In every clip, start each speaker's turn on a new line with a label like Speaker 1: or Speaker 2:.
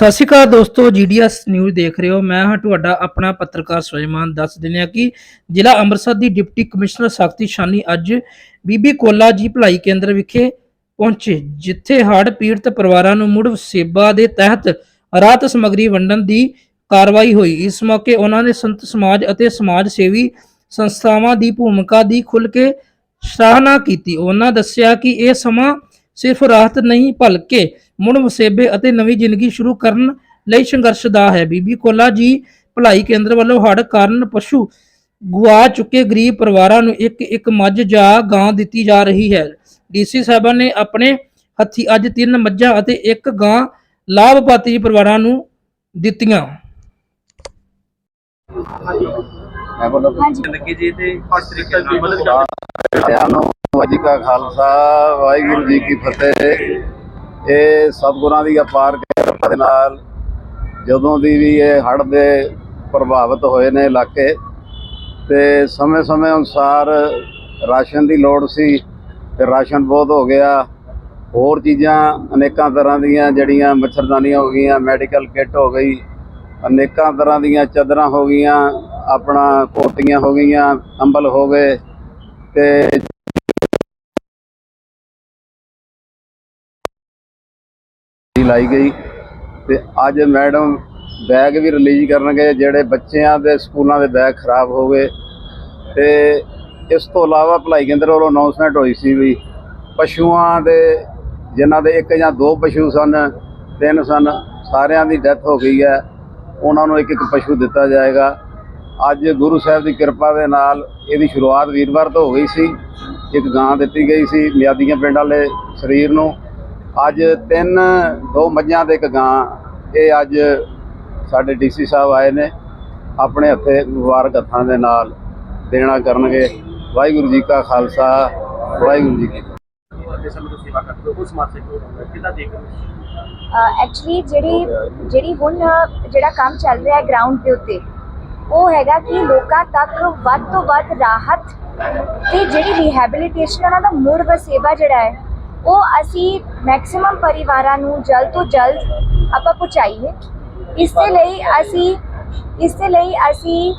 Speaker 1: ਸਤਿ ਸ਼੍ਰੀ ਅਕਾਲ ਦੋਸਤੋ GDS news ਦੇਖ ਰਹੇ ਹੋ। ਮੈਂ ਹਾਂ ਤੁਹਾਡਾ ਆਪਣਾ ਪੱਤਰਕਾਰ ਸੁਲੇਮਾਨ ਦੱਸ ਦਿੰਦੇ ਹਾਂ ਕਿ ਜ਼ਿਲ੍ਹਾ ਅੰਮ੍ਰਿਤਸਰ ਦੀ ਡਿਪਟੀ ਕਮਿਸ਼ਨਰ ਸ਼ਕਤੀ ਸ਼ਾਨੀ ਅੱਜ ਬੀਬੀ ਕੋਲਾ ਜੀ ਭਲਾਈ ਕੇਂਦਰ ਵਿਖੇ ਪਹੁੰਚੇ, ਜਿੱਥੇ ਹੜ੍ਹ ਪੀੜਤ ਪਰਿਵਾਰਾਂ ਨੂੰ ਮੁੜ ਸੇਵਾ ਦੇ ਤਹਿਤ ਰਾਹਤ ਸਮੱਗਰੀ ਵੰਡਣ ਦੀ ਕਾਰਵਾਈ ਹੋਈ। ਇਸ ਮੌਕੇ ਉਹਨਾਂ ਨੇ ਸੰਤ ਸਮਾਜ ਅਤੇ ਸਮਾਜ ਸੇਵੀ ਸੰਸਥਾਵਾਂ ਦੀ ਭੂਮਿਕਾ ਦੀ ਖੁੱਲ੍ਹ ਕੇ ਸਰਾਹਨਾ ਕੀਤੀ। ਉਹਨਾਂ ਦੱਸਿਆ ਕਿ ਇਹ ਸਮਾਂ ਸਿਰਫ ਰਾਹਤ ਨਹੀਂ ਭਲਕੇ ਮੁੜ ਵਸੇਬੇ ਅਤੇ ਨਵੀਂ ਜ਼ਿੰਦਗੀ ਸ਼ੁਰੂ ਕਰਨ ਲਈ ਸੰਘਰਸ਼ ਦਾ ਹੈ। ਬੀਬੀ ਕੋਲਾ ਜੀ ਭਲਾਈ ਕੇਂਦਰ ਵੱਲੋਂ ਹੜ੍ਹ ਕਾਰਨ ਪਸ਼ੂ ਗੁਆ ਚੁੱਕੇ ਗਰੀਬ ਪਰਿਵਾਰਾਂ ਨੂੰ ਇੱਕ ਇੱਕ ਮੱਝ ਜਾਂ ਗਾਂ ਦਿੱਤੀ ਜਾ ਰਹੀ ਹੈ। ਡੀਸੀ ਸਾਹਿਬਾਨ ਨੇ ਆਪਣੇ ਹੱਥੀ ਅੱਜ ਤਿੰਨ ਮੱਝਾਂ ਅਤੇ ਇੱਕ ਗਾਂ ਲਾਭਪਾਤਰੀ ਪਰਿਵਾਰਾਂ ਨੂੰ ਦਿੱਤੀਆਂ।
Speaker 2: ਮੈਂ ਬੋਲਾਂ
Speaker 3: ਜ਼ਿੰਦਗੀ ਜੀ ਤੇ ਹਰ ਤਰੀਕੇ ਨਾਲ ਮਦਦ
Speaker 2: ਸਾਰਿਆਂ ਨੂੰ ਵਾਹਿਗੁਰੂ ਜੀ ਕਾ ਖਾਲਸਾ, ਵਾਹਿਗੁਰੂ ਜੀ ਕੀ ਫਤਿਹ। ਇਹ ਸਤਿਗੁਰਾਂ ਦੀ ਅਪਾਰ ਕਿਰਪਾ ਦੇ ਨਾਲ ਜਦੋਂ ਦੀ ਵੀ ਇਹ ਹੜ੍ਹ ਦੇ ਪ੍ਰਭਾਵਿਤ ਹੋਏ ਨੇ ਇਲਾਕੇ, ਤੇ ਸਮੇਂ-ਸਮੇਂ ਅਨੁਸਾਰ ਰਾਸ਼ਨ ਦੀ ਲੋੜ ਸੀ, ਤੇ ਰਾਸ਼ਨ ਬਹੁਤ ਹੋ ਗਿਆ। ਹੋਰ ਚੀਜ਼ਾਂ ਅਨੇਕਾਂ ਤਰ੍ਹਾਂ ਦੀਆਂ ਜਿਹੜੀਆਂ ਮੱਛਰਦਾਨੀਆਂ ਹੋ ਗਈਆਂ, ਮੈਡੀਕਲ ਕਿੱਟ ਹੋ ਗਈ, ਅਨੇਕਾਂ ਤਰ੍ਹਾਂ ਦੀਆਂ ਚਾਦਰਾਂ ਹੋ ਗਈਆਂ, ਆਪਣਾ ਕੋਟੀਆਂ ਹੋ ਗਈਆਂ, ਅੰਬਲ ਹੋ ਗਏ, ਤੇ ਲਾਈ ਗਈ ਤੇ ਅੱਜ ਮੈਡਮ ਬੈਗ ਵੀ ਰਿਲੀਜ਼ ਕਰਨਗੇ, ਜਿਹੜੇ ਬੱਚਿਆਂ ਦੇ ਸਕੂਲਾਂ ਦੇ ਬੈਗ ਖਰਾਬ ਹੋ ਗਏ। ਤੇ ਇਸ ਤੋਂ ਇਲਾਵਾ ਭਲਾਈ ਕੇਂਦਰ ਵੱਲੋਂ ਅਨਾਉਂਸਮੈਂਟ ਹੋਈ ਸੀ ਵੀ ਪਸ਼ੂਆਂ ਦੇ, ਜਿਨ੍ਹਾਂ ਦੇ ਇੱਕ ਜਾਂ ਦੋ ਪਸ਼ੂ ਸਨ, ਤਿੰਨ ਸਨ, ਸਾਰਿਆਂ ਦੀ ਡੈਥ ਹੋ ਗਈ ਹੈ। ਉਹਨਾਂ ਨੂੰ ਇੱਕ ਇੱਕ ਪਸ਼ੂ ਦਿੱਤਾ ਜਾਏਗਾ। ਅੱਜ ਗੁਰੂ ਸਾਹਿਬ ਦੀ ਕਿਰਪਾ ਦੇ ਨਾਲ ਇਹਦੀ ਸ਼ੁਰੂਆਤ ਵੀਰਵਾਰ ਤੋਂ ਹੋ ਗਈ ਸੀ। ਇੱਕ ਗਾਂ ਦਿੱਤੀ ਗਈ ਸੀ ਮਿਆਦੀਆਂ ਪਿੰਡ ਵਾਲੇ ਸਰੀਰ ਨੂੰ। ਅੱਜ ਤਿੰਨ, ਦੋ ਮੱਝਾਂ ਤੇ ਇੱਕ ਗਾਂ। ਇਹ ਅੱਜ ਸਾਡੇ ਡੀਸੀ ਸਾਹਿਬ ਆਏ ਨੇ, ਆਪਣੇ ਹੱਥੇ ਮੁਬਾਰਕ ਹੱਥਾਂ ਦੇ ਨਾਲ ਦੇਣਾ ਕਰਨਗੇ। ਵਾਹਿਗੁਰੂ ਜੀ ਕਾ ਖਾਲਸਾ, ਵਾਹਿਗੁਰੂ ਜੀ ਕੀ
Speaker 4: ਐਕਚੁਅਲੀ ਜਿਹੜੀ ਜਿਹੜੀ ਹੁਣ, ਜਿਹੜਾ ਕੰਮ ਚੱਲ ਰਿਹਾ ਹੈ ਗਰਾਊਂਡ ਦੇ ਉੱਤੇ, ਉਹ ਹੈਗਾ ਕਿ ਲੋਕਾਂ ਤੱਕ ਵੱਧ ਤੋਂ ਵੱਧ ਰਾਹਤ ਤੇ ਜਿਹੜੀ ਰਿਹੈਬਿਲਿਟੇਸ਼ਨ ਉਹਨਾਂ ਦਾ ਮੁੜ ਵਸੇਬਾ ਜਿਹੜਾ ਹੈ ਉਹ ਅਸੀਂ ਮੈਕਸਿਮਮ ਪਰਿਵਾਰਾਂ ਨੂੰ ਜਲਦ ਤੋਂ ਜਲਦ ਆਪਾਂ ਪਹੁੰਚਾਈਏ। ਇਸ ਦੇ ਲਈ ਅਸੀਂ, ਇਸ ਦੇ ਲਈ ਅਸੀਂ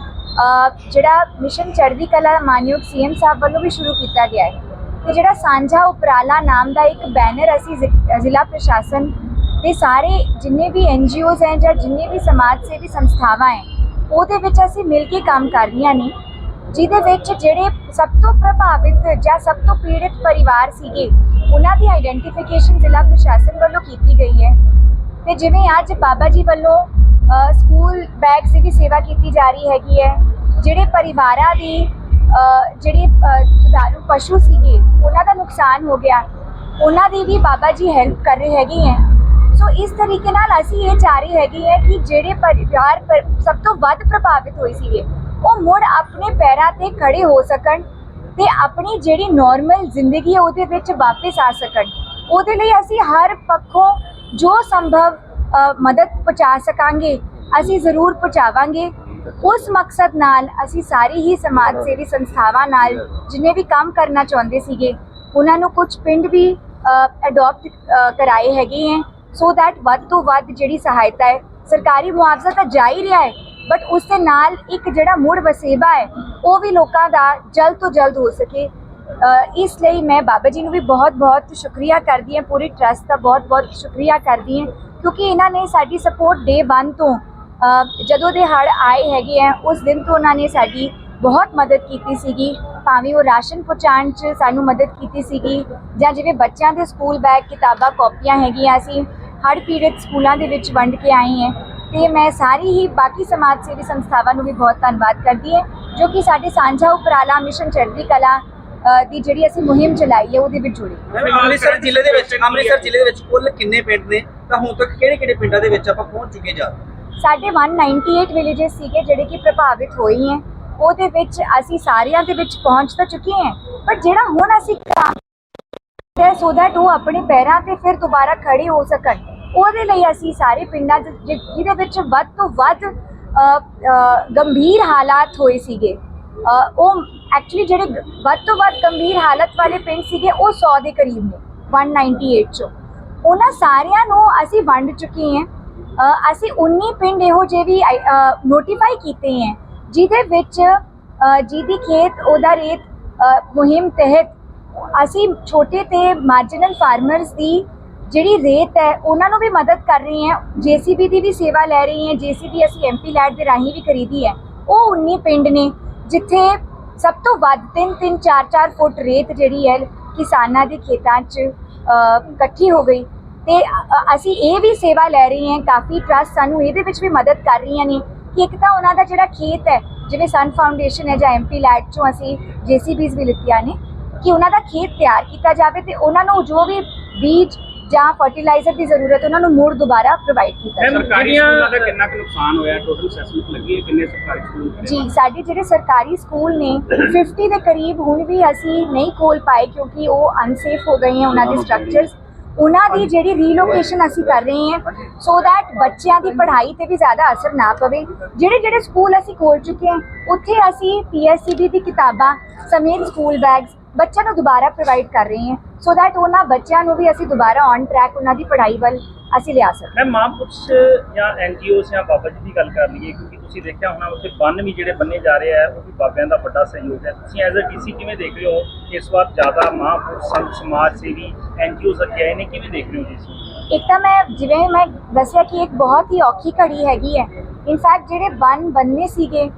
Speaker 4: ਜਿਹੜਾ ਮਿਸ਼ਨ ਚੜ੍ਹਦੀ ਕਲਾ ਮਾਨਯੋਗ ਸੀਐਮ ਸਾਹਿਬ ਵੱਲੋਂ ਵੀ ਸ਼ੁਰੂ ਕੀਤਾ ਗਿਆ ਹੈ। ਤੇ ਜਿਹੜਾ ਸਾਂਝਾ ਉਪਰਾਲਾ ਨਾਮ ਦਾ ਇੱਕ ਬੈਨਰ ਅਸੀਂ ਜ਼ਿ- ਜ਼ਿਲ੍ਹਾ ਪ੍ਰਸ਼ਾਸਨ ਤੇ ਸਾਰੇ ਜਿੰਨੇ ਵੀ ਐਨਜੀਓਜ਼ ਹੈ ਜਾਂ ਜਿੰਨੇ ਵੀ ਸਮਾਜ ਸੇਵੀ ਸੰਸਥਾਵਾਂ ਹੈ, ਉਹਦੇ ਵਿੱਚ ਅਸੀਂ ਮਿਲ ਕੇ ਕੰਮ ਕਰ ਰਹੀਆਂ ਨੇ। ਜਿਹਦੇ ਵਿੱਚ ਜਿਹੜੇ ਸਭ ਤੋਂ ਪ੍ਰਭਾਵਿਤ ਜਾਂ ਸਭ ਤੋਂ ਪੀੜਿਤ ਪਰਿਵਾਰ ਸੀਗੇ, ਉਹਨਾਂ ਦੀ ਆਈਡੈਂਟੀਫਿਕੇਸ਼ਨ ਜ਼ਿਲ੍ਹਾ ਪ੍ਰਸ਼ਾਸਨ ਵੱਲੋਂ ਕੀਤੀ ਗਈ ਹੈ। ਤੇ ਜਿਵੇਂ ਅੱਜ ਬਾਬਾ ਜੀ ਵੱਲੋਂ ਸਕੂਲ ਬੈਗਸ ਦੀ ਵੀ ਸੇਵਾ ਕੀਤੀ ਜਾ ਰਹੀ ਹੈਗੀ ਹੈ। ਜਿਹੜੇ ਪਰਿਵਾਰਾਂ ਦੀ ਜਿਹੜੇ ਦਾਰੂ ਪਸ਼ੂ ਸੀਗੇ, ਉਹਨਾਂ ਦਾ ਨੁਕਸਾਨ ਹੋ ਗਿਆ। ਉਹਨਾਂ ਦੀ ਵੀ ਬਾਬਾ ਜੀ ਹੈਲਪ ਕਰ ਰਹੇ ਹੈਗੇ ਹੈ। ਸੋ ਇਸ ਤਰੀਕੇ ਨਾਲ ਅਸੀਂ ਇਹ ਚਾਹ ਰਹੇ ਹੈਗੇ ਹੈ ਕਿ ਜਿਹੜੇ ਪਰਿਵਾਰ ਪਰ- ਸਭ ਤੋਂ ਵੱਧ ਪ੍ਰਭਾਵਿਤ ਹੋਏ ਸੀਗੇ ਉਹ ਮੁੜ ਆਪਣੇ ਪੈਰਾਂ ਤੇ ਖੜੇ ਹੋ ਸਕਣ ਤੇ ਆਪਣੀ ਜਿਹੜੀ ਨਾਰਮਲ ਜ਼ਿੰਦਗੀ ਹੈ ਉਹਦੇ ਵਿੱਚ ਵਾਪਸ ਆ ਸਕਣ। ਉਹਦੇ ਲਈ ਅਸੀਂ ਹਰ ਪੱਖੋਂ ਜੋ ਸੰਭਵ ਮਦਦ ਪਹੁੰਚਾ ਸਕਾਂਗੇ, ਅਸੀਂ ਜ਼ਰੂਰ ਪਹੁੰਚਾਵਾਂਗੇ। ਉਸ ਮਕਸਦ ਨਾਲ ਅਸੀਂ ਸਾਰੀ ਹੀ ਸਮਾਜ ਸੇਵੀ ਸੰਸਥਾਵਾਂ ਨਾਲ ਜਿਨੇ ਵੀ ਕੰਮ ਕਰਨਾ ਚਾਹੁੰਦੇ ਸੀਗੇ, ਉਹਨਾਂ ਨੂੰ ਕੁਝ ਪਿੰਡ ਵੀ ਅਡਾਪਟ ਕਰਾਏ ਹੈਗੇ ਹੈ। ਸੋ ਦੈਟ ਵੱਧ ਤੋਂ ਵੱਧ ਜਿਹੜੀ ਸਹਾਇਤਾ ਹੈ, ਸਰਕਾਰੀ ਮੁਆਵਜ਼ਾ ਤਾਂ ਜਾ ਹੀ ਰਿਹਾ ਹੈ ਬਟ ਉਸ ਦੇ ਨਾਲ ਇੱਕ ਜਿਹੜਾ ਮੁੜ ਵਸੇਬਾ ਹੈ, ਉਹ ਵੀ ਲੋਕਾਂ ਦਾ ਜਲਦ ਤੋਂ ਜਲਦ ਹੋ ਸਕੇ। ਇਸ ਲਈ ਮੈਂ ਬਾਬਾ ਜੀ ਨੂੰ ਵੀ ਬਹੁਤ-ਬਹੁਤ ਸ਼ੁਕਰੀਆ ਕਰਦੀ ਹਾਂ, ਪੂਰੀ ਟਰਸਟ ਦਾ ਬਹੁਤ-ਬਹੁਤ ਸ਼ੁਕਰੀਆ ਕਰਦੀ ਹਾਂ, ਕਿਉਂਕਿ ਇਹਨਾਂ ਨੇ ਸਾਡੀ ਸਪੋਰਟ ਡੇ 1 ਤੋਂ ਜਦੋਂ ਦੇ ਹੜ ਆਏ ਹੈਗੇ ਆ, ਉਸ ਦਿਨ ਤੋਂ ਉਹਨਾਂ ਨੇ ਸਾਡੀ ਬਹੁਤ ਮਦਦ ਕੀਤੀ ਸੀਗੀ। ਭਾਵੇਂ ਉਹ ਰਾਸ਼ਨ ਪਹੁੰਚਾਉਣ 'ਚ ਸਾਨੂੰ ਮਦਦ ਕੀਤੀ ਸੀਗੀ, ਜਾਂ ਜਿਵੇਂ ਬੱਚਿਆਂ ਦੇ ਸਕੂਲ ਬੈਗ ਕਿਤਾਬਾਂ, ਕਾਪੀਆਂ ਹੈਗੀਆਂ ਅਸੀਂ ਹੜ ਪੀੜਤ ਸਕੂਲਾਂ ਦੇ ਵਿੱਚ ਵੰਡ ਕੇ ਆਏ ਹਾਂ। ਤੇ ਮੈਂ ਸਾਰੀ ਹੀ ਬਾਕੀ ਸਮਾਜ ਸੇਵੀ ਸੰਸਥਾਵਾਂ ਨੂੰ ਵੀ ਬਹੁਤ ਧੰਨਵਾਦ ਕਰਦੀ ਹਾਂ ਜੋ ਕਿ ਸਾਡੇ ਸਾਂਝਾ ਉਪਰਾਲਾ ਮਿਸ਼ਨ ਚੜ੍ਹਦੀ ਕਲਾ ਦੀ ਜਿਹੜੀ ਅਸੀਂ ਮੁਹਿੰਮ ਚਲਾਈ ਹੈ ਉਹਦੇ ਵਿੱਚ ਜੁੜੇ
Speaker 3: ਅੰਮ੍ਰਿਤਸਰ ਜ਼ਿਲ੍ਹੇ ਦੇ ਵਿੱਚ ਅੰਮ੍ਰਿਤਸਰ ਜ਼ਿਲ੍ਹੇ ਦੇ ਵਿੱਚ ਕੁੱਲ ਕਿੰਨੇ ਪਿੰਡ ਨੇ? ਤਾਂ ਹੁਣ ਤੱਕ ਕਿਹੜੇ ਕਿਹੜੇ ਪਿੰਡਾਂ ਦੇ ਵਿੱਚ ਆਪਾਂ ਪਹੁੰਚ ਚੁੱਕੇ ਜਾ
Speaker 4: ਸਾਡੇ 198 ਵਿਲੇजेस ਸੀਗੇ ਜਿਹੜੇ ਕਿ ਪ੍ਰਭਾਵਿਤ ਹੋਏ ਹੈ ਉਹਦੇ ਵਿੱਚ ਅਸੀਂ ਸਾਰਿਆਂ ਦੇ ਵਿੱਚ ਪਹੁੰਚ ਤਾਂ ਚੁੱਕੇ ਹਾਂ ਪਰ ਜਿਹੜਾ ਹੁਣ ਅਸੀਂ ਕੰਮ ਹੈ ਸੋ that ਉਹ ਆਪਣੇ ਪੈਰਾਂ ਤੇ ਫਿਰ ਦੁਬਾਰਾ ਖੜੇ ਹੋ ਸਕਣ। ਉਹਦੇ ਲਈ ਅਸੀਂ ਸਾਰੇ ਪਿੰਡਾਂ 'ਚ ਜਿ- ਜਿਹਦੇ ਵਿੱਚ ਵੱਧ ਤੋਂ ਵੱਧ ਗੰਭੀਰ ਹਾਲਾਤ ਹੋਏ ਸੀਗੇ। ਉਹ ਐਕਚੁਅਲੀ ਜਿਹੜੇ ਵੱਧ ਤੋਂ ਵੱਧ ਗੰਭੀਰ ਹਾਲਤ ਵਾਲੇ ਪਿੰਡ ਸੀਗੇ, ਉਹ 100 ਦੇ ਕਰੀਬ ਨੇ 198 ਚੋਂ। ਉਹਨਾਂ ਸਾਰਿਆਂ ਨੂੰ ਅਸੀਂ ਵੰਡ ਚੁੱਕੇ ਹਾਂ। ਅਸੀਂ 19 ਪਿੰਡ ਇਹੋ ਜਿਹੇ ਵੀ ਨੋਟੀਫਾਈ ਕੀਤੇ ਹੈ, ਜਿਹਦੇ ਵਿੱਚ ਜਿਹਦੀ ਖੇਤ, ਉਹਦਾ ਰੇਤ ਮੁਹਿੰਮ ਤਹਿਤ ਅਸੀਂ ਛੋਟੇ ਤੇ ਮਾਰਜਨਲ ਫਾਰਮਰਸ ਦੀ ਜਿਹੜੀ ਰੇਤ ਹੈ, ਉਹਨਾਂ ਨੂੰ ਵੀ ਮਦਦ ਕਰ ਰਹੇ ਹਾਂ। ਜੀਸੀਬੀ ਦੀ ਵੀ ਸੇਵਾ ਲੈ ਰਹੇ ਹਾਂ ਜੀਸੀਬੀ ਅਸੀਂ ਐਮਪੀ ਲੈਟ ਦੇ ਰਾਹੀਂ ਵੀ ਖਰੀਦੀ ਹੈ। ਉਹ 19 ਪਿੰਡ ਨੇ, ਜਿੱਥੇ ਸਭ ਤੋਂ ਵੱਧ 3 3 4 4 ਫੁੱਟ ਰੇਤ ਜਿਹੜੀ ਹੈ, ਕਿਸਾਨਾਂ ਦੇ ਖੇਤਾਂ 'ਚ ਇਕੱਠੀ ਹੋ ਗਈ। ਤੇ ਅਸੀਂ ਇਹ ਵੀ ਸੇਵਾ ਲੈ ਰਹੇ ਹਾਂ, ਕਾਫੀ ਟਰਸਟ ਸਾਨੂੰ ਇਹਦੇ ਵਿੱਚ ਵੀ ਮਦਦ ਕਰ ਰਹੀਆਂ ਨੇ ਕਿ ਇੱਕ ਤਾਂ ਉਹਨਾਂ ਦਾ ਜਿਹੜਾ ਖੇਤ ਹੈ, ਜਿਵੇਂ ਸਨ ਫਾਊਂਡੇਸ਼ਨ ਹੈ ਜਾਂ ਐਮਪੀ ਲੈਟ ਚੋਂ ਅਸੀਂ ਜੀਸੀਬੀਜ਼ ਵੀ ਲਿੱਤੀਆਂ ਨੇ, ਕਿ ਉਹਨਾਂ ਦਾ ਖੇਤ ਤਿਆਰ ਕੀਤਾ ਜਾਵੇ ਤੇ ਉਹਨਾਂ ਨੂੰ ਜੋ ਵੀ ਬੀਜ ਜਾਂ ਫਰਟੀਲਾਈਜ਼ਰ ਦੀ ਜ਼ਰੂਰਤ ਉਹਨਾਂ ਨੂੰ ਮੁੜ ਦੁਬਾਰਾ ਪ੍ਰੋਵਾਈਡ ਕੀਤਾ ਜਾਵੇ।
Speaker 5: ਸਰਕਾਰੀ ਸਕੂਲਾਂ ਦਾ ਕਿੰਨਾ ਕੁ ਨੁਕਸਾਨ ਹੋਇਆ? ਟੋਟਲ ਅਸੈਸਮੈਂਟ ਲੱਗੀ ਹੈ? ਕਿੰਨੇ ਸਰਕਾਰੀ ਸਕੂਲ?
Speaker 4: ਜੀ ਸਾਡੇ ਜਿਹੜੇ ਸਰਕਾਰੀ ਸਕੂਲ ਨੇ 50 ਦੇ ਕਰੀਬ ਹੁਣ ਵੀ ਅਸੀਂ ਨਹੀਂ ਖੋਲ ਪਾਏ ਕਿਉਂਕਿ ਉਹ ਅਨਸੇਫ ਹੋ ਗਏ ਹਨ ਉਹਨਾਂ ਦੇ ਸਟਰਕਚਰਸ ਉਹਨਾਂ ਦੀ ਜਿਹੜੀ ਰੀਲੋਕੇਸ਼ਨ ਅਸੀਂ ਕਰ ਰਹੇ ਹਾਂ ਸੋ that ਬੱਚਿਆਂ ਦੀ ਪੜ੍ਹਾਈ ਤੇ ਵੀ ਜ਼ਿਆਦਾ ਅਸਰ ਨਾ ਪਵੇ। ਜਿਹੜੇ ਜਿਹੜੇ ਸਕੂਲ ਅਸੀਂ ਖੋਲ ਚੁੱਕੇ ਹਾਂ ਉੱਥੇ ਅਸੀਂ ਪੀਐਸਸੀਬੀ ਦੀ ਕਿਤਾਬਾਂ ਸਮੇਤ ਸਕੂਲ ਬੈਗਸ ਬੱਚਿਆਂ ਨੂੰ ਦੁਬਾਰਾ ਪ੍ਰੋਵਾਈਡ ਕਰ ਰਹੇ ਹਾਂ। ਸੋ that ਉਹਨਾਂ ਬੱਚਿਆਂ ਨੂੰ ਵੀ ਅਸੀਂ ਦੁਬਾਰਾ ਔਨ ਟਰੈਕ ਉਹਨਾਂ ਦੀ ਪੜ੍ਹਾਈ ਵੱਲ ਅਸੀਂ ਲਿਆ ਸਕੀਏ।
Speaker 5: ਮੈਂ ਮਹਾਂਪੁਰਸ਼ ਜਾਂ ਐਨਜੀਓ ਜਾਂ ਬਾਬਾ ਜੀ ਦੀ ਗੱਲ ਕਰ ਲਈਏ ਕਿਉਂਕਿ ਤੁਸੀਂ ਦੇਖਿਆ ਹੋਣਾ ਉੱਥੇ ਬੰਨ ਵੀ ਜਿਹੜੇ ਬੰਨੇ ਜਾ ਰਹੇ ਆ ਉਹ ਵੀ ਬਾਬਿਆਂ ਦਾ ਵੱਡਾ ਸਹਿਯੋਗ ਹੈ। ਤੁਸੀਂ ਐਜ਼ ਅ ਡੀਸੀ ਕਿਵੇਂ ਦੇਖ ਰਹੇ ਹੋ ਇਸ ਵਾਰ ਜ਼ਿਆਦਾ ਮਹਾਂਪੁਰਸ਼ ਸੰਤ ਸਮਾਜ ਸੇਵੀ ਐਨਜੀਓਜ਼ ਅੱਗੇ ਆਏ ਨੇ ਕਿਵੇਂ ਦੇਖ ਰਹੇ ਹੋ ਨੂੰ?
Speaker 4: ਇੱਕ ਤਾਂ ਮੈਂ ਜਿਵੇਂ ਮੈਂ ਦੱਸਿਆ ਕਿ ਇੱਕ ਬਹੁਤ ਹੀ ਔਖੀ ਘੜੀ ਹੈਗੀ ਹੈ। ਇਨਫੈਕਟ ਜਿਹੜੇ ਬੰਨ ਬੰਨੇ ਸੀਗੇ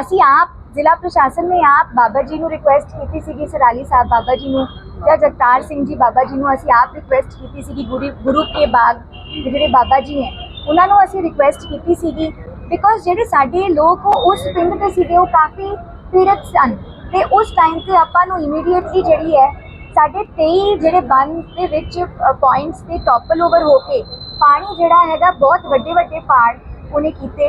Speaker 4: ਅਸੀਂ ਆਪ ਜ਼ਿਲ੍ਹਾ ਪ੍ਰਸ਼ਾਸਨ ਨੇ ਆਪ ਬਾਬਾ ਜੀ ਨੂੰ ਰਿਕੁਐਸਟ ਕੀਤੀ ਸੀਗੀ, ਸਰਾਲੀ ਸਾਹਿਬ ਬਾਬਾ ਜੀ ਨੂੰ ਜਾਂ ਜਗਤਾਰ ਸਿੰਘ ਜੀ ਬਾਬਾ ਜੀ ਨੂੰ ਅਸੀਂ ਆਪ ਰਿਕੁਐਸਟ ਕੀਤੀ ਸੀਗੀ ਗੁਰੂ ਗੁਰੂ ਕੇ ਬਾਗ ਜਿਹੜੇ ਬਾਬਾ ਜੀ ਨੇ, ਉਹਨਾਂ ਨੂੰ ਅਸੀਂ ਰਿਕੁਐਸਟ ਕੀਤੀ ਸੀਗੀ ਬਿਕੋਜ਼ ਜਿਹੜੇ ਸਾਡੇ ਲੋਕ ਉਸ ਪਿੰਡ ਦੇ ਸੀਗੇ, ਉਹ ਕਾਫੀ ਪੀੜਤ ਸਨ ਤੇ ਉਸ ਟਾਈਮ ਤੇ ਆਪਾਂ ਨੂੰ ਇਮੀਡੀਏਟਲੀ ਜਿਹੜੀ ਹੈ ਸਾਡੇ 23 ਜਿਹੜੇ ਬੰਨ ਦੇ ਵਿੱਚ ਪੁਆਇੰਟਸ ਤੇ ਟੋਪਲ ਓਵਰ ਹੋ ਕੇ ਪਾਣੀ ਜਿਹੜਾ ਹੈਗਾ ਬਹੁਤ ਵੱਡੇ ਵੱਡੇ ਪਹਾੜ ਉਹਨੇ ਕੀਤੇ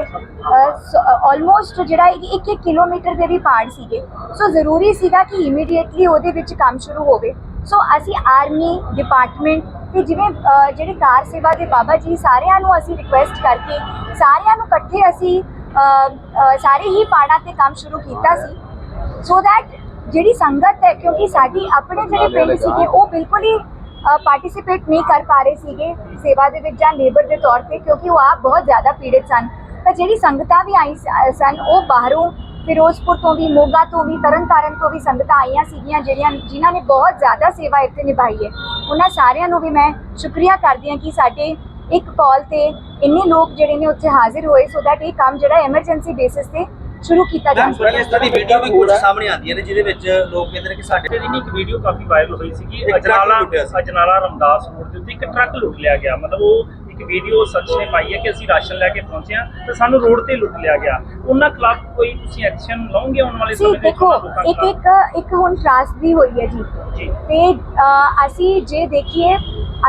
Speaker 4: ਆਲਮੋਸਟ ਜਿਹੜਾ 1-1 ਕਿਲੋਮੀਟਰ ਦੇ ਵੀ ਪਹਾੜ ਸੀਗੇ। ਸੋ ਜ਼ਰੂਰੀ ਸੀਗਾ ਕਿ ਇਮੀਡੀਏਟਲੀ ਉਹਦੇ ਵਿੱਚ ਕੰਮ ਸ਼ੁਰੂ ਹੋਵੇ। ਸੋ ਅਸੀਂ ਆਰਮੀ ਡਿਪਾਰਟਮੈਂਟ ਤੇ ਜਿਵੇਂ ਜਿਹੜੇ ਕਾਰ ਸੇਵਾ ਦੇ ਬਾਬਾ ਜੀ ਸਾਰਿਆਂ ਨੂੰ ਅਸੀਂ ਰਿਕੁਐਸਟ ਕਰਕੇ ਸਾਰਿਆਂ ਨੂੰ ਇਕੱਠੇ ਅਸੀਂ ਸਾਰੇ ਹੀ ਪਹਾੜਾਂ ਤੇ ਕੰਮ ਸ਼ੁਰੂ ਕੀਤਾ ਸੀ। ਸੋ that ਜਿਹੜੀ ਸੰਗਤ ਹੈ ਕਿਉਂਕਿ ਸਾਡੀ ਆਪਣੇ ਜਿਹੜੇ ਪਿੰਡ ਸੀਗੇ ਉਹ ਬਿਲਕੁਲ ਹੀ ਪਾਰਟਿਸਿਪੇਟ ਨਹੀਂ ਕਰ ਪਾ ਰਹੇ ਸੀਗੇ ਸੇਵਾ ਦੇ ਵਿੱਚ ਜਾਂ ਲੇਬਰ ਦੇ ਤੌਰ ਤੇ, ਕਿਉਂਕਿ ਉਹ ਆਪ ਬਹੁਤ ਜ਼ਿਆਦਾ ਪੀੜਤ ਸਨ। ਤਾਂ ਜਿਹੜੀ ਸੰਗਤਾਂ ਵੀ ਆਈ ਸ- ਸਨ, ਉਹ ਬਾਹਰੋਂ ਫਿਰੋਜ਼ਪੁਰ ਤੋਂ ਵੀ, ਮੋਗਾ ਤੋਂ ਵੀ, ਤਰਨਤਾਰਨ ਤੋਂ ਵੀ ਸੰਗਤਾਂ ਆਈਆਂ ਸੀਗੀਆਂ, ਜਿਹੜੀਆਂ, ਜਿਨ੍ਹਾਂ ਨੇ ਬਹੁਤ ਜ਼ਿਆਦਾ ਸੇਵਾ ਇੱਥੇ ਨਿਭਾਈ ਹੈ। ਉਹਨਾਂ ਸਾਰਿਆਂ ਨੂੰ ਵੀ ਮੈਂ ਸ਼ੁਕਰੀਆ ਕਰਦੀ ਹਾਂ ਕਿ ਸਾਡੇ ਇੱਕ ਕਾਲ ਤੇ ਇੰਨੇ ਲੋਕ ਜਿਹੜੇ ਨੇ ਉੱਥੇ ਹਾਜ਼ਰ ਹੋਏ ਸੋ ਦੈਟ ਇਹ ਕੰਮ ਜਿਹੜਾ ਐਮਰਜੈਂਸੀ ਬੇਸਿਸ ਤੇ ਸ਼ੁਰੂ ਕੀਤਾ ਜਾ
Speaker 3: ਮੈਮ
Speaker 4: ਸਕੇ
Speaker 3: ਇਸ ਤਰ੍ਹਾਂ ਦੀ ਵੀਡੀਓ ਵੀ ਕੁਝ ਸਾਹਮਣੇ ਆਉਂਦੀਆਂ ਨੇ ਜਿਹਦੇ ਵਿੱਚ ਲੋਕ ਕਹਿੰਦੇ ਨੇ ਕਿ ਸਾਡੇ
Speaker 5: ਤੇ ਦੀ ਇੱਕ ਵੀਡੀਓ ਕਾਫੀ ਵਾਇਰਲ ਹੋਈ
Speaker 3: ਇੱਕ ਟਰੱਕ
Speaker 5: ਅਜਨਾਲਾ
Speaker 3: ਸੀ।
Speaker 5: ਅਜਨਾਲਾ ਰਮਦਾਸ ਰੋਡ ਦੇ ਉੱਤੇ ਇੱਕ ਟਰੱਕ ਲੁੱਟ ਲਿਆ ਗਿਆ। ਮਤਲਬ ਉਹ ਇੱਕ ਵੀਡੀਓ ਸੱਚ ਨੇ ਪਾਈ ਹੈ ਕਿ ਅਸੀਂ ਰਾਸ਼ਨ ਲੈ ਕੇ ਪਹੁੰਚੇ ਹਾਂ ਤੇ ਸਾਨੂੰ ਰੋਡ ਤੇ ਲੁੱਟ ਲਿਆ ਗਿਆ। ਉਹਨਾਂ ਖਿਲਾਫ ਕੋਈ ਤੁਸੀਂ ਐਕਸ਼ਨ ਲਓਗੇ ਆਉਣ ਵਾਲੇ
Speaker 4: ਸੀ
Speaker 5: ਸਮੇਂ ਦੇ ਵਿੱਚ
Speaker 4: ਦੇਖੋ ਇੱਕ? ਇੱਕ ਇੱਕ ਹੁਣ ਦੀ ਹੋਈ ਹੈ ਜੀ। ਤੇ ਅਸੀਂ ਜੇ ਦੇਖੀਏ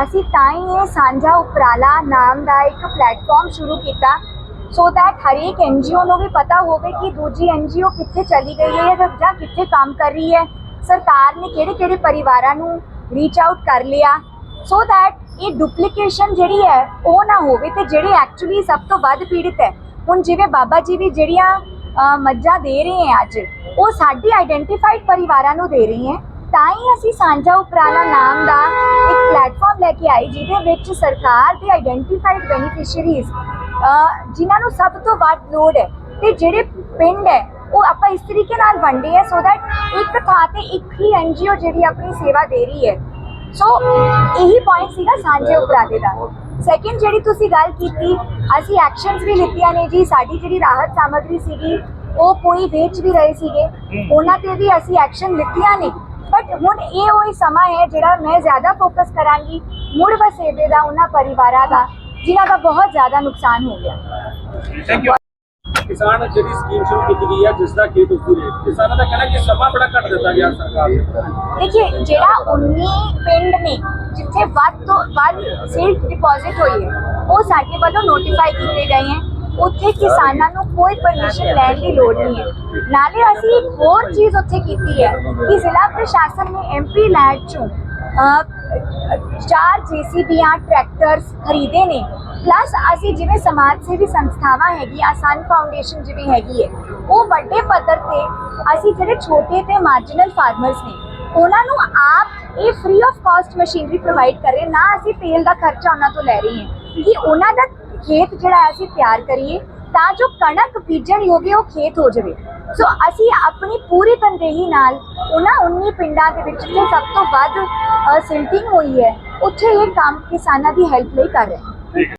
Speaker 4: ਅਸੀਂ ਤਾਂ ਹੀ ਇਹ ਸਾਂਝਾ ਉਪਰਾਲਾ ਨਾਮ ਦਾ ਇੱਕ ਪਲੇਟਫਾਰਮ ਸ਼ੁਰੂ ਕੀਤਾ ਸੋ ਦੈਟ ਹਰੇਕ ਐਨਜੀਓ ਨੂੰ ਵੀ ਪਤਾ ਹੋਵੇ ਕਿ ਦੂਜੀ ਐਨਜੀਓ ਕਿੱਥੇ ਚਲੀ ਗਈ ਹੈ ਜਾਂ ਕਿੱਥੇ ਕੰਮ ਕਰ ਰਹੀ ਹੈ ਸਰਕਾਰ ਨੇ ਕਿਹੜੇ ਕਿਹੜੇ ਪਰਿਵਾਰਾਂ ਨੂੰ ਰੀਚ ਆਊਟ ਕਰ ਲਿਆ ਸੋ ਦੈਟ ਇਹ ਡੁਪਲੀਕੇਸ਼ਨ ਜਿਹੜੀ ਹੈ ਉਹ ਨਾ ਹੋਵੇ ਤੇ ਜਿਹੜੇ ਐਕਚੁਅਲੀ ਸਭ ਤੋਂ ਵੱਧ ਪੀੜਿਤ ਹੈ ਹੁਣ ਜਿਵੇਂ ਬਾਬਾ ਜੀ ਵੀ ਜਿਹੜੀਆਂ ਮੱਝਾਂ ਦੇ ਰਹੇ ਹੈ ਅੱਜ ਉਹ ਸਾਡੀ ਆਇਡੈਂਟੀਫਾਈਡ ਪਰਿਵਾਰਾਂ ਨੂੰ ਦੇ ਰਹੀ ਹੈ ਤਾਂ ਹੀ ਅਸੀਂ ਸਾਂਝਾ ਉਪਰਾਲਾ ਨਾਮ ਦਾ ਇੱਕ ਪਲੇਟਫਾਰਮ ਲੈ ਕੇ ਆਏ ਜਿਹਦੇ ਵਿੱਚ ਸਰਕਾਰ ਦੇ ਆਇਡੈਂਟੀਫਾਈਡ ਬੈਨੀਫੀਸ਼ੀਅਰੀਜ਼ ਜਿਨ੍ਹਾਂ ਨੂੰ ਸਭ ਤੋਂ ਵੱਧ ਲੋੜ ਹੈ ਤੇ ਜਿਹੜੇ ਪਿੰਡ ਹੈ, ਉਹ ਆਪਾਂ ਇਸ ਤਰੀਕੇ ਨਾਲ ਵੰਡੇ ਹੈ ਸੋ that ਇੱਕ ਥਾਂ ਤੇ ਇੱਕ ਹੀ ਐਨਜੀਓ ਜਿਹੜੀ ਆਪਣੀ ਸੇਵਾ ਦੇ ਰਹੀ ਹੈ। ਸੋ ਇਹੀ ਪੁਆਇੰਟ ਸੀਗਾ ਸਾਂਝੇ ਉਪਰਾਲੇ ਦਾ। ਸੈਕਿੰਡ ਜਿਹੜੀ ਤੁਸੀਂ ਗੱਲ ਕੀਤੀ, ਅਸੀਂ ਐਕਸ਼ਨਸ ਵੀ ਲਿੱਤੀਆਂ ਨੇ ਜੀ, ਸਾਡੀ ਜਿਹੜੀ ਰਾਹਤ ਸਾਮਗਰੀ ਸੀਗੀ, ਉਹ ਕੋਈ ਵੇਚ ਵੀ ਰਹੇ ਸੀਗੇ। ਉਹਨਾਂ ਤੇ ਵੀ ਅਸੀਂ ਐਕਸ਼ਨ ਲਿੱਤੀਆਂ ਨੇ। ਬਟ ਹੁਣ ਇਹ ਉਹ ਸਮਾਂ ਹੈ ਜਿਹੜਾ ਮੈਂ ਜ਼ਿਆਦਾ ਫੋਕਸ ਕਰਾਂਗੀ ਮੁੜ ਵਸੇਬੇ ਦਾ, ਉਹਨਾਂ ਪਰਿਵਾਰਾਂ ਦਾ। ਜਿਨ੍ਹਾਂ ਦਾ ਬਹੁਤ ਜ਼ਿਆਦਾ ਨੁਕਸਾਨ ਹੋ ਗਿਆ
Speaker 5: ਥੈਂਕ ਯੂ
Speaker 6: ਕਿਸਾਨ ਜਿਹੜੀ ਸਕੀਮ ਸ਼ੁਰੂ ਕੀਤੀ ਗਈ ਹੈ ਜਿਸ ਦਾ ਖੇਤ ਉਸਦੀ ਰੇਟ ਕਿਸਾਨਾਂ ਦਾ ਕਹਿਣਾ ਕਿ ਸਮਾਂ ਬੜਾ ਘੱਟ ਦਿੱਤਾ ਗਿਆ ਸਰਕਾਰ ਨੇ
Speaker 4: ਦੇਖਿਏ ਜਿਹੜਾ 19 ਪਿੰਡ ਨੇ ਜਿੱਥੇ ਵੱਧ ਤੋਂ ਵੱਧ ਸਿਲਕ ਡਿਪੋਜ਼ਿਟ ਹੋਈ ਹੈ ਉਹ ਸਾਡੇ ਵੱਲੋਂ ਨੋਟੀਫਾਈ ਕੀਤੇ ਗਏ ਹੈ ਉੱਥੇ ਕਿਸਾਨਾਂ ਨੂੰ ਕੋਈ ਪਰਮਿਸ਼ਨ ਲੈਣ ਦੀ ਲੋੜ ਨਹੀਂ ਹੈ ਨਾਲੇ ਅਸੀਂ ਇੱਕ ਹੋਰ ਚੀਜ਼ ਉੱਥੇ ਕੀਤੀ ਹੈ ਕਿ ਜ਼ਿਲ੍ਹਾ ਪ੍ਰਸ਼ਾਸਨ ਨੇ ਐਮਪੀ ਲੈਂਡ ਚੋਂ ਅਹ, ਚਾਰ ਜੀਸੀਬੀਆਂ ਟਰੈਕਟਰਸ ਖਰੀਦੇ ਨੇ। ਪਲੱਸ ਅਸੀਂ ਜਿਵੇਂ ਸਮਾਜ ਸੇਵੀ ਸੰਸਥਾਵਾਂ ਹੈਗੀਆਂ ਆਸਾਨ ਫਾਊਂਡੇਸ਼ਨ ਜਿਵੇਂ ਹੈਗੀ ਹੈ, ਉਹ ਵੱਡੇ ਪੱਧਰ ਤੇ ਅਸੀਂ ਜਿਹੜੇ ਛੋਟੇ ਤੇ ਮਾਰਜਨਲ ਫਾਰਮਰਸ ਨੇ, ਉਹਨਾਂ ਨੂੰ ਆਪ ਇਹ free of cost machinery provide ਕਰ ਰਹੇ ਨਾ ਅਸੀਂ ਤੇਲ ਦਾ ਖਰਚਾ ਉਹਨਾਂ ਤੋਂ ਲੈ ਰਹੇ ਹਾਂ ਕਿ ਉਹਨਾਂ ਦਾ ਖੇਤ ਜਿਹੜਾ ਹੈ ਅਸੀਂ ਤਿਆਰ ਕਰੀਏ ਤਾਂ ਜੋ ਕਣਕ ਬੀਜਣ ਯੋਗ ਉਹ ਖੇਤ ਹੋ ਜਾਵੇ। ਸੋ ਅਸੀਂ ਆਪਣੀ ਪੂਰੀ ਤਨਦੇਹੀ ਨਾਲ ਉਹਨਾਂ 19 ਪਿੰਡਾਂ ਦੇ ਵਿੱਚ ਜਿੱਥੇ ਸਭ ਤੋਂ ਵੱਧ ਸਿਲਟਿੰਗ ਹੋਈ ਹੈ, ਉੱਥੇ ਇਹ ਕੰਮ ਕਿਸਾਨਾਂ ਦੀ ਹੈਲਪ ਲਈ ਕਰ ਰਹੇ ਹਾਂ।